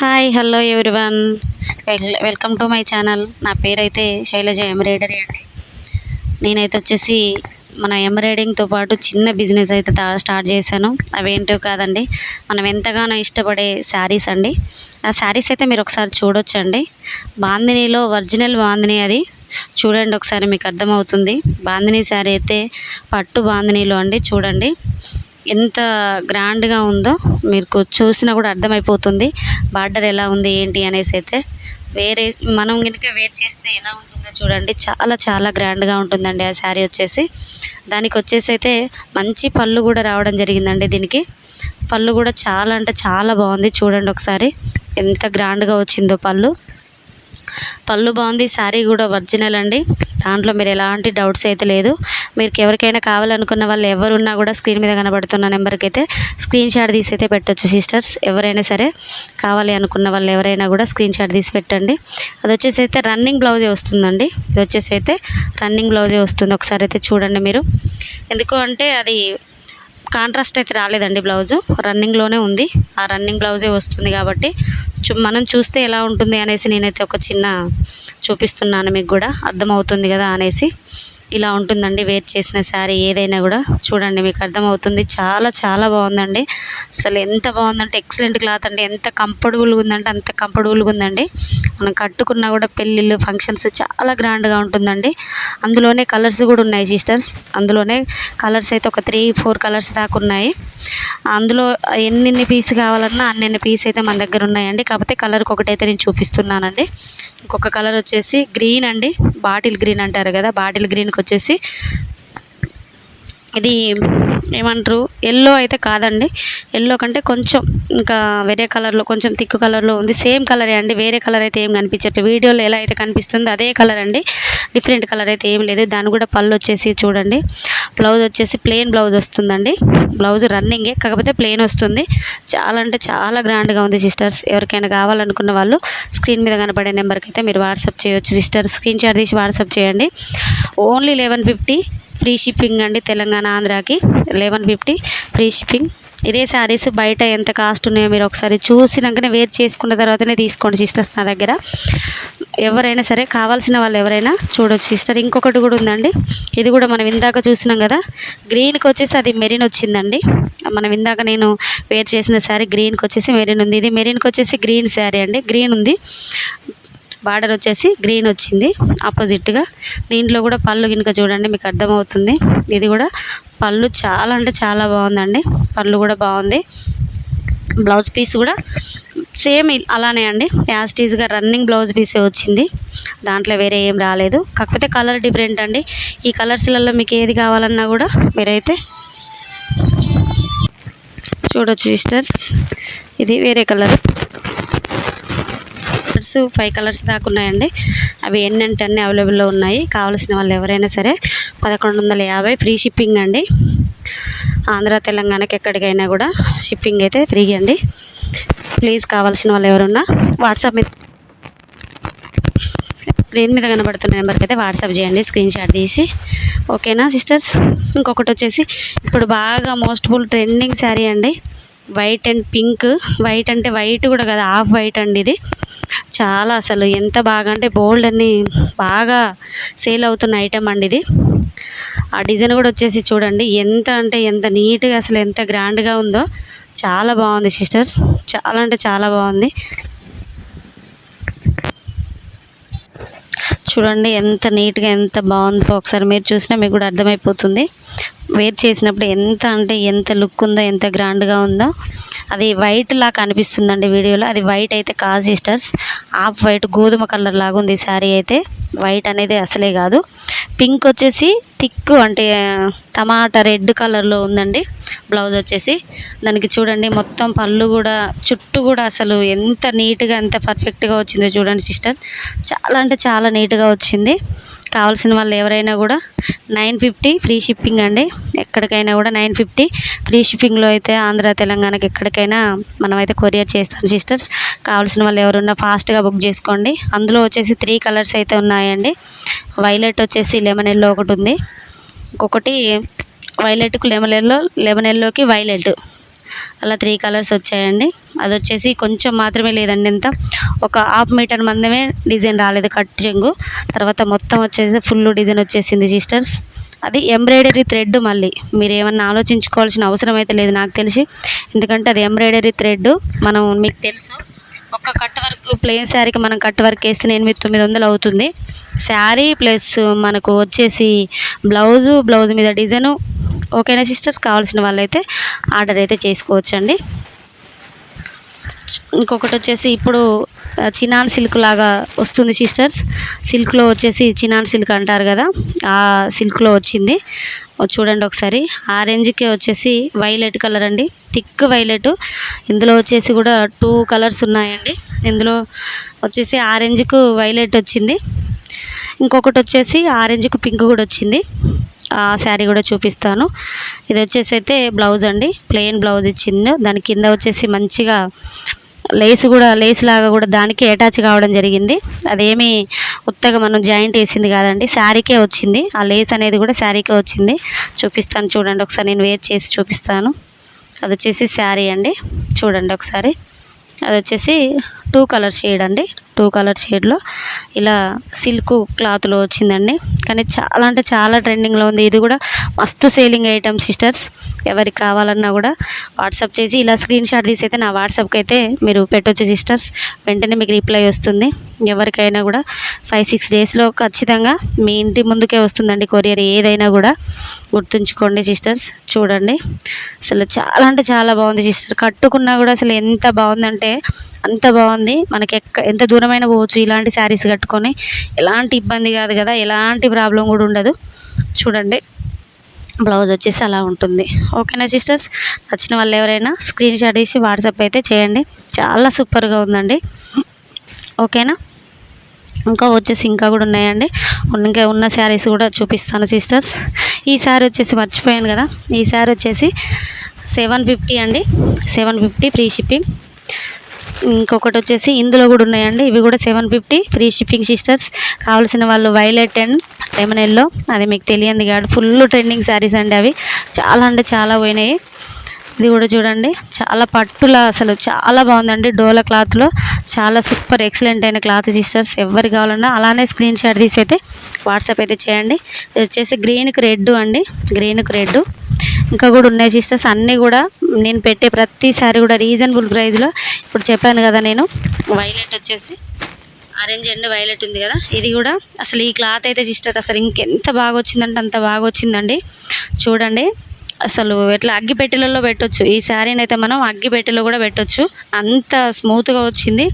Hi hello everyone welcome to my channel నా పేరైతే Shailaja embroidery అండి. నేనైతే వచ్చేసి మన ఎంబ్రాయిడింగ్తో పాటు చిన్న బిజినెస్ అయితే స్టార్ట్ చేశాను. అవేంటో కాదండి. మనం ఎంతగానో ఇష్టపడే శారీస్ అండి. ఆ శారీస్ అయితే మీరు ఒకసారి చూడొచ్చండి. బాందినీలో ఒరిజినల్ బాందిని అది. చూడండి ఒకసారి మీకు అర్థమవుతుంది. బాందిని శారీ అయితే పట్టు బాందినీలో అండి. చూడండి. ఎంత గ్రాండ్గా ఉందో మీకు చూసినా కూడా అర్థమైపోతుంది. బార్డర్ ఎలా ఉంది ఏంటి అనేసి అయితే వేరే మనం కనుక వేర్ చేస్తే ఎలా ఉంటుందో చూడండి. చాలా చాలా గ్రాండ్గా ఉంటుందండి ఆ శారీ వచ్చేసి. దానికి వచ్చేసి అయితే మంచి పళ్ళు కూడా రావడం జరిగిందండి దీనికి. పళ్ళు కూడా చాలా అంటే చాలా బాగుంది. చూడండి ఒకసారి ఎంత గ్రాండ్గా వచ్చిందో పళ్ళు. పళ్ళు బాగుంది శారీ కూడా ఒరిజినల్ అండి. దాంట్లో మీరు ఎలాంటి డౌట్స్ అయితే లేదు. మీకు ఎవరికైనా కావాలనుకున్న వాళ్ళు ఎవరున్నా కూడా స్క్రీన్ మీద కనబడుతున్న నెంబర్కి అయితే స్క్రీన్ షాట్ తీసి అయితే పెట్టొచ్చు సిస్టర్స్. ఎవరైనా సరే కావాలి అనుకున్న వాళ్ళు ఎవరైనా కూడా స్క్రీన్ షాట్ తీసి పెట్టండి. అది వచ్చేసి అయితే రన్నింగ్ బ్లౌజే వస్తుందండి. ఇది వచ్చేసి అయితే రన్నింగ్ బ్లౌజే వస్తుంది. ఒకసారి అయితే చూడండి మీరు. ఎందుకు అంటే అది కాంట్రాస్ట్ అయితే రాలేదండి బ్లౌజు. రన్నింగ్లోనే ఉంది. ఆ రన్నింగ్ బ్లౌజే వస్తుంది కాబట్టి మనం చూస్తే ఎలా ఉంటుంది అనేసి నేనైతే ఒక చిన్న చూపిస్తున్నాను మీకు కూడా. అర్థమవుతుంది కదా అనేసి. ఇలా ఉంటుందండి వేర్ చేసిన శారీ ఏదైనా కూడా. చూడండి మీకు అర్థమవుతుంది. చాలా చాలా బాగుందండి. అసలు ఎంత బాగుందంటే ఎక్సలెంట్ క్లాత్ అండి. ఎంత కంఫర్టబుల్గా ఉందంటే అంత కంఫర్టబుల్గా ఉందండి. మనం కట్టుకున్నా కూడా పెళ్ళిళ్ళు ఫంక్షన్స్ చాలా గ్రాండ్గా ఉంటుందండి. అందులోనే కలర్స్ కూడా ఉన్నాయి సిస్టర్స్ అందులోనే కలర్స్ అయితే ఒక త్రీ ఫోర్ కలర్స్ దాకా ఉన్నాయి అందులో ఎన్నెన్ని పీస్ కావాలన్నా అన్నెన్ని పీస్ అయితే మన దగ్గర ఉన్నాయండి. కాకపోతే కలర్కి ఒకటైతే నేను చూపిస్తున్నానండి. ఇంకొక కలర్ వచ్చేసి గ్రీన్ అండి. బాటిల్ గ్రీన్ అంటారు కదా బాటిల్ గ్రీన్కి వచ్చేసి ఇది ఏమంటారు? ఎల్లో అయితే కాదండి. ఎల్లో కంటే కొంచెం ఇంకా వేరే కలర్లో కొంచెం థిక్ కలర్లో ఉంది. సేమ్ కలరే అండి. వేరే కలర్ అయితే ఏం కనిపించట్లేదు. వీడియోలో ఎలా అయితే కనిపిస్తుందో అదే కలర్ అండి. డిఫరెంట్ కలర్ అయితే ఏం లేదు. దాని కూడా పళ్ళు వచ్చేసి చూడండి. బ్లౌజ్ వచ్చేసి ప్లెయిన్ బ్లౌజ్ వస్తుందండి. బ్లౌజ్ రన్నింగే కాకపోతే ప్లెయిన్ వస్తుంది. చాలా అంటే చాలా గ్రాండ్గా ఉంది సిస్టర్స్ ఎవరికైనా కావాలనుకున్న వాళ్ళు స్క్రీన్ మీద కనపడే నెంబర్కి అయితే మీరు వాట్సాప్ చేయొచ్చు. సిస్టర్ స్క్రీన్ షాట్ తీసి వాట్సాప్ చేయండి. Only eleven fifty free shipping అండి తెలంగాణ ఆంధ్రాకి. లెవెన్ ఫిఫ్టీ ఫ్రీ షిప్పింగ్ ఇదే శారీస్ బయట ఎంత కాస్ట్ ఉన్నాయో మీరు ఒకసారి చూసినాకనే వేర్ చేసుకున్న తర్వాతనే తీసుకోండి సిస్టర్స్ నా దగ్గర. ఎవరైనా సరే కావాల్సిన వాళ్ళు ఎవరైనా చూడొచ్చు సిస్టర్ ఇంకొకటి కూడా ఉందండి. ఇది కూడా మనం ఇందాక చూసినాం కదా గ్రీన్కి వచ్చేసి అది మెరిన్ వచ్చిందండి. మనం ఇందాక నేను వేర్ చేసిన శారీ గ్రీన్కి వచ్చేసి మెరిన్ ఉంది. ఇది మెరిన్కి వచ్చేసి గ్రీన్ శారీ అండి. గ్రీన్ ఉంది. బార్డర్ వచ్చేసి గ్రీన్ వచ్చింది ఆపోజిట్గా దీంట్లో కూడా పళ్ళు కనుక చూడండి మీకు అర్థమవుతుంది. ఇది కూడా పళ్ళు చాలా అంటే చాలా బాగుందండి. పళ్ళు కూడా బాగుంది. బ్లౌజ్ పీస్ కూడా సేమ్ అలానే అండి. యాస్టీజ్గా రన్నింగ్ బ్లౌజ్ పీసే వచ్చింది. దాంట్లో వేరే ఏం రాలేదు. కాకపోతే కలర్ డిఫరెంట్ అండి. ఈ కలర్స్లలో మీకు ఏది కావాలన్నా కూడా మీరైతే చూడొచ్చు సిస్టర్స్. ఇది వేరే కలర్. కలర్స్ ఫైవ్ కలర్స్ దాకా ఉన్నాయండి. అవి ఎన్నంటే అన్నీ అవైలబుల్లో ఉన్నాయి. కావాల్సిన వాళ్ళు ఎవరైనా సరే పదకొండు వందల యాభై ఫ్రీ షిప్పింగ్ అండి. ఆంధ్ర తెలంగాణకి ఎక్కడికైనా కూడా షిప్పింగ్ అయితే ఫ్రీ అండి. ప్లీజ్ కావాల్సిన వాళ్ళు ఎవరున్నా వాట్సాప్ మీద స్క్రీన్ మీద కనబడుతున్న నెంబర్కి అయితే వాట్సాప్ చేయండి స్క్రీన్ షాట్ తీసి. ఓకేనా సిస్టర్స్? ఇంకొకటి వచ్చేసి ఇప్పుడు బాగా మోస్ట్ఫుల్ ట్రెండింగ్ శారీ అండి. వైట్ అండ్ పింక్ వైట్ అంటే వైట్ కూడా కదా హాఫ్ వైట్ అండి ఇది. చాలా అసలు ఎంత బాగా అంటే బోల్డ్ అన్ని బాగా సేల్ అవుతున్న ఐటమ్ అండి ఇది. ఆ డిజైన్ కూడా వచ్చేసి చూడండి ఎంత అంటే ఎంత నీట్గా అసలు ఎంత గ్రాండ్గా ఉందో చాలా బాగుంది సిస్టర్స్. చాలా అంటే చాలా బాగుంది. చూడండి ఎంత నీట్గా ఎంత బాగుందో. ఒకసారి మీరు చూసినా మీకు కూడా అర్థమైపోతుంది. వేర్ చేసినప్పుడు ఎంత అంటే ఎంత లుక్ ఉందో ఎంత గ్రాండ్గా ఉందో అది వైట్ లా కనిపిస్తుందండి వీడియోలో. అది వైట్ అయితే కాదు సిస్టర్స్ ఆఫ్ వైట్ గోధుమ కలర్ లాగా ఉంది శారీ అయితే. వైట్ అనేది అసలే కాదు. పింక్ వచ్చేసి థిక్ అంటే టమాటా రెడ్ కలర్లో ఉందండి. బ్లౌజ్ వచ్చేసి. దానికి చూడండి మొత్తం పళ్ళు కూడా చుట్టూ కూడా అసలు ఎంత నీట్గా ఎంత పర్ఫెక్ట్గా వచ్చిందో చూడండి సిస్టర్. చాలా అంటే చాలా నీట్గా వచ్చింది. కావాల్సిన వాళ్ళు ఎవరైనా కూడా నైన్ ఫిఫ్టీ ఫ్రీ షిప్పింగ్ అండి. ఎక్కడికైనా కూడా నైన్ ఫిఫ్టీ. ఫ్రీ షిప్పింగ్లో అయితే ఆంధ్ర తెలంగాణకి ఎక్కడికైనా మనమైతే కొరియర్ చేస్తాం సిస్టర్స్. కావాల్సిన వాళ్ళు ఎవరున్నా ఫాస్ట్గా బుక్ చేసుకోండి. అందులో వచ్చేసి త్రీ కలర్స్ అయితే ఉన్నాయండి. వైలెట్ వచ్చేసి లెమన్ ఎల్లో ఒకటి ఉంది. ఇంకొకటి వైలెట్కు లెమన్ ఎల్లో లెమన్ ఎల్లోకి వైలెట్. అలా త్రీ కలర్స్ వచ్చాయండి. అది వచ్చేసి కొంచెం మాత్రమే లేదండి ఎంత ఒక హాఫ్ మీటర్ మందమే డిజైన్ రాలేదు కట్ చెంగు తర్వాత మొత్తం వచ్చేసి ఫుల్ డిజైన్ వచ్చేసింది సిస్టర్స్ అది ఎంబ్రాయిడరీ థ్రెడ్ మళ్ళీ. మీరు ఏమన్నా ఆలోచించుకోవాల్సిన అవసరం అయితే లేదు నాకు తెలిసి. ఎందుకంటే అది ఎంబ్రాయిడరీ థ్రెడ్ మనం మీకు తెలుసు. ఒక కట్ వర్క్ ప్లెయిన్ శారీకి మనం కట్ వర్క్ వేస్తే ఎనిమిది తొమ్మిది వందలు అవుతుంది. శారీ ప్లస్ మనకు వచ్చేసి బ్లౌజు బ్లౌజ్ మీద డిజైను ఓకేనా సిస్టర్స్? కావాల్సిన వాళ్ళైతే ఆర్డర్ అయితే చేసుకోవచ్చండి. ఇంకొకటి వచ్చేసి ఇప్పుడు చినాన్ సిల్క్ లాగా వస్తుంది సిస్టర్స్. సిల్క్లో వచ్చేసి చినాన్ సిల్క్ అంటారు కదా ఆ సిల్క్లో వచ్చింది. చూడండి ఒకసారి. ఆరెంజ్కి వచ్చేసి వైలెట్ కలర్ అండి. Thick violet. ఇందులో వచ్చేసి కూడా టూ కలర్స్ ఉన్నాయండి. ఇందులో వచ్చేసి ఆరెంజ్కు వైలెట్ వచ్చింది. ఇంకొకటి వచ్చేసి ఆరెంజ్కు పింక్ కూడా వచ్చింది. ఆ శారీ కూడా చూపిస్తాను. ఇది వచ్చేసి అయితే బ్లౌజ్ అండి. ప్లెయిన్ బ్లౌజ్ ఇచ్చింది. దాని కింద వచ్చేసి మంచిగా లేస్ కూడా లేస్ లాగా కూడా దానికి అటాచ్ కావడం జరిగింది. అదేమి ఉత్తగా మనం జాయింట్ వేసింది కాదండి. శారీకే వచ్చింది. ఆ లేస్ అనేది కూడా శారీకే వచ్చింది. చూపిస్తాను చూడండి ఒకసారి. నేను వేర్ చేసి చూపిస్తాను. అది వచ్చేసి శారీ అండి. చూడండి ఒకసారి. అది వచ్చేసి టూ కలర్ షేడ్ అండి. టూ కలర్ షేడ్లో. ఇలా సిల్క్ క్లాత్లో వచ్చిందండి. కానీ చాలా అంటే చాలా ట్రెండింగ్లో ఉంది. ఇది కూడా మస్తు సేలింగ్ ఐటమ్ సిస్టర్స్. ఎవరికి కావాలన్నా కూడా వాట్సాప్ చేసి ఇలా స్క్రీన్ షాట్ తీసి అయితే నా వాట్సాప్కి అయితే మీరు పెట్టొచ్చు సిస్టర్స్. వెంటనే మీకు రిప్లై వస్తుంది. ఎవరికైనా కూడా ఫైవ్ సిక్స్ డేస్లో ఖచ్చితంగా మీ ఇంటి ముందుకే వస్తుందండి కొరియర్. ఏదైనా కూడా గుర్తుంచుకోండి సిస్టర్స్. చూడండి. అసలు చాలా అంటే చాలా బాగుంది సిస్టర్. కట్టుకున్నా కూడా అసలు ఎంత బాగుందంటే అంత బాగుంది. మనకి ఎక్క ఎంత అందమైన పోవచ్చు. ఇలాంటి శారీస్ కట్టుకొని ఎలాంటి ఇబ్బంది కాదు కదా ఎలాంటి ప్రాబ్లం కూడా ఉండదు. చూడండి బ్లౌజ్ వచ్చేసి అలా ఉంటుంది. ఓకేనా సిస్టర్స్? నచ్చిన వాళ్ళు ఎవరైనా స్క్రీన్ షాట్ తీసి వాట్సాప్ అయితే చేయండి. చాలా సూపర్గా ఉందండి. ఓకేనా? ఇంకా వచ్చేసి ఇంకా కూడా ఉన్నాయండి. ఇంకా ఉన్న శారీస్ కూడా చూపిస్తాను సిస్టర్స్. ఈ శారీ వచ్చేసి మర్చిపోయాను కదా. ఈ శారీ వచ్చేసి సెవెన్ ఫిఫ్టీ అండి. Seven fifty free shipping. ఇంకొకటి వచ్చేసి ఇందులో కూడా ఉన్నాయండి. ఇవి కూడా seven fifty free shipping sisters కావాల్సిన వాళ్ళు వైలెట్ అండ్ లెమన్ ఎల్లో అది మీకు తెలియంది కాదు. ఫుల్ ట్రెండింగ్ శారీస్ అండి అవి. చాలా అంటే చాలా పోయినాయి. ఇది కూడా చూడండి. చాలా పట్టులా అసలు. చాలా బాగుందండి డోలా క్లాత్లో చాలా సూపర్ ఎక్సలెంట్ అయిన క్లాత్ సిస్టర్స్ ఎవరికి కావాలన్నా అలానే స్క్రీన్ షాట్ తీసి అయితే వాట్సాప్ అయితే చేయండి. ఇది వచ్చేసి గ్రీన్కి రెడ్ అండి. గ్రీన్కి రెడ్ ఇంకా కూడా ఉన్నాయి సిస్టర్స్ అన్నీ కూడా నేను పెట్టే ప్రతిసారి కూడా రీజనబుల్ ప్రైస్లో ఇప్పుడు చెప్పాను కదా నేను వైలెట్ వచ్చేసి ఆరెంజ్ అండ్ వైలెట్ ఉంది కదా. ఇది కూడా అసలు ఈ క్లాత్ అయితే సిస్టర్ అసలు ఇంకెంత బాగా వచ్చిందంటే అంత బాగా వచ్చిందండి చూడండి. అసలు ఎట్లా అగ్గిపెట్టెలలో పెట్టొచ్చు. ఈ శారీని అయితే మనం అగ్గిపెట్టెలో కూడా పెట్టొచ్చు. అంత స్మూత్గా వచ్చింది.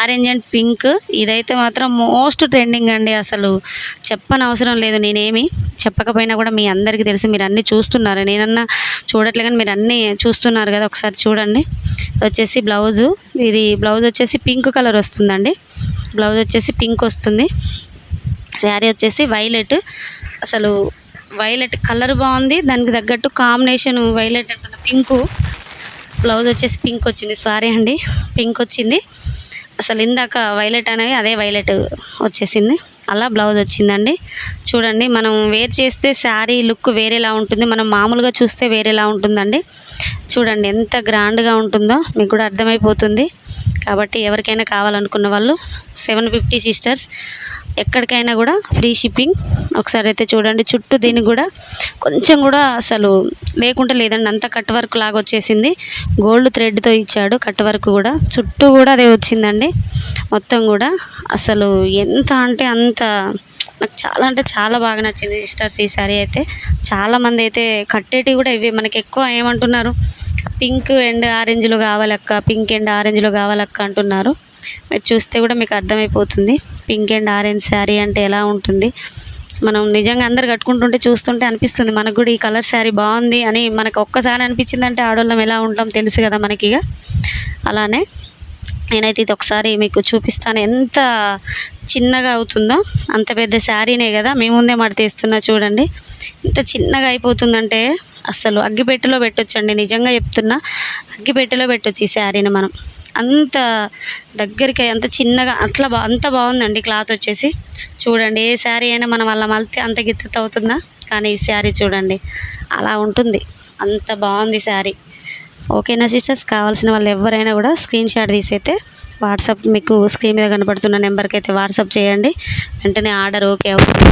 Orange and pink. ఇదైతే మాత్రం మోస్ట్ ట్రెండింగ్ అండి అసలు. చెప్పని అవసరం లేదు నేనేమి. చెప్పకపోయినా కూడా మీ అందరికీ తెలిసి మీరు అన్నీ చూస్తున్నారు. నేనన్నా చూడట్లే కానీ మీరు అన్నీ చూస్తున్నారు కదా ఒకసారి చూడండి. వచ్చేసి బ్లౌజు ఇది బ్లౌజ్ వచ్చేసి పింక్ కలర్ వస్తుందండి. బ్లౌజ్ వచ్చేసి పింక్ వస్తుంది. శారీ వచ్చేసి వైలెట్ అసలు వైలెట్ కలర్ బాగుంది. దానికి తగ్గట్టు కాంబినేషన్ వైలెట్ అంటున్న పింకు. బ్లౌజ్ వచ్చేసి పింక్ వచ్చింది. సారీ అండి పింక్ వచ్చింది. అసలు ఇందాక వైలెట్ అనేవి అదే వైలెట్ వచ్చేసింది. అలా బ్లౌజ్ వచ్చిందండి. చూడండి మనం వేర్ చేస్తే శారీ లుక్ వేరేలా ఉంటుంది. మనం మామూలుగా చూస్తే వేరేలా ఉంటుందండి. చూడండి ఎంత గ్రాండ్గా ఉంటుందో మీకు కూడా అర్థమైపోతుంది. కాబట్టి ఎవరికైనా కావాలనుకున్న వాళ్ళు సెవెన్ ఫిఫ్టీ సిస్టర్స్. ఎక్కడికైనా కూడా ఫ్రీ షిప్పింగ్. ఒకసారి అయితే చూడండి చుట్టూ దీనికి కూడా కొంచెం కూడా అసలు లేకుండా లేదండి అంత కట్ వర్క్ లాగా వచ్చేసింది. గోల్డ్ థ్రెడ్తో ఇచ్చాడు కట్ వర్క్ కూడా. చుట్టూ కూడా అదే వచ్చిందండి. మొత్తం కూడా అసలు ఎంత అంటే అంత నాకు చాలా అంటే చాలా బాగా నచ్చింది సిస్టర్స్ ఈ సారీ అయితే. చాలామంది అయితే కట్టేటివి కూడా ఇవే మనకి ఎక్కువ ఏమంటున్నారు? పింక్ అండ్ ఆరెంజ్లో కావాలక్క పింక్ అండ్ ఆరెంజ్లో కావాలక్క అంటున్నారు. మీరు చూస్తే కూడా మీకు అర్థమైపోతుంది. పింక్ అండ్ ఆరెంజ్ శారీ అంటే ఎలా ఉంటుంది. మనం నిజంగా అందరు కట్టుకుంటుంటే చూస్తుంటే అనిపిస్తుంది. మనకు కూడా ఈ కలర్ శారీ బాగుంది అని మనకు ఒక్కసారి అనిపించిందంటే ఆడవాళ్ళం ఎలా ఉంటాం తెలుసు కదా మనకి ఇక. అలానే నేనైతే ఇది ఒకసారి మీకు చూపిస్తాను. ఎంత చిన్నగా అవుతుందో అంత పెద్ద శారీనే కదా. మీ ముందే మడతేస్తున్నా చూడండి. ఎంత చిన్నగా అయిపోతుందంటే అసలు అగ్గిపెట్టెలో పెట్టొచ్చండి నిజంగా చెప్తున్నా. అగ్గిపెట్టెలో పెట్టొచ్చు ఈ శారీని మనం. అంత దగ్గరికి అంత చిన్నగా అట్లా బా అంత బాగుందండి క్లాత్ వచ్చేసి. చూడండి ఏ శారీ అయినా మనం అలా మలితే అంత గిత్తత అవుతుందా? కానీ ఈ శారీ చూడండి అలా ఉంటుంది. అంత బాగుంది శారీ. ఓకేనా సిస్టర్స్? కావాల్సిన వాళ్ళు ఎవరైనా కూడా స్క్రీన్ షాట్ తీసి అయితే వాట్సాప్ మీకు స్క్రీన్ మీద కనపడుతున్న నెంబర్కి అయితే వాట్సాప్ చేయండి. వెంటనే ఆర్డర్ ఓకే అవుతుంది.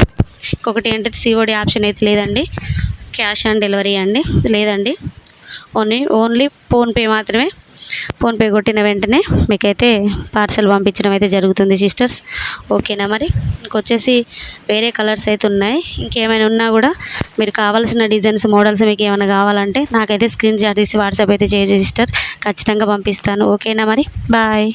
ఇంకొకటి ఏంటంటే సిఓడి ఆప్షన్ అయితే లేదండి. క్యాష్ ఆన్ డెలివరీ అండి? లేదండి. ఓన్లీ ఓన్లీ ఫోన్పే మాత్రమే. ఫోన్పే కొట్టిన వెంటనే మీకైతే పార్సల్ పంపించడం అయితే జరుగుతుంది సిస్టర్స్. ఓకేనా మరి? ఇంకొచ్చేసి వేరే కలర్స్ అయితే ఉన్నాయి. ఇంకేమైనా ఉన్నా కూడా మీరు కావాల్సిన డిజైన్స్ మోడల్స్ మీకు ఏమైనా కావాలంటే నాకైతే స్క్రీన్ షాట్ తీసి వాట్సాప్ అయితే చేయండి సిస్టర్. ఖచ్చితంగా పంపిస్తాను. ఓకేనా మరి? బాయ్.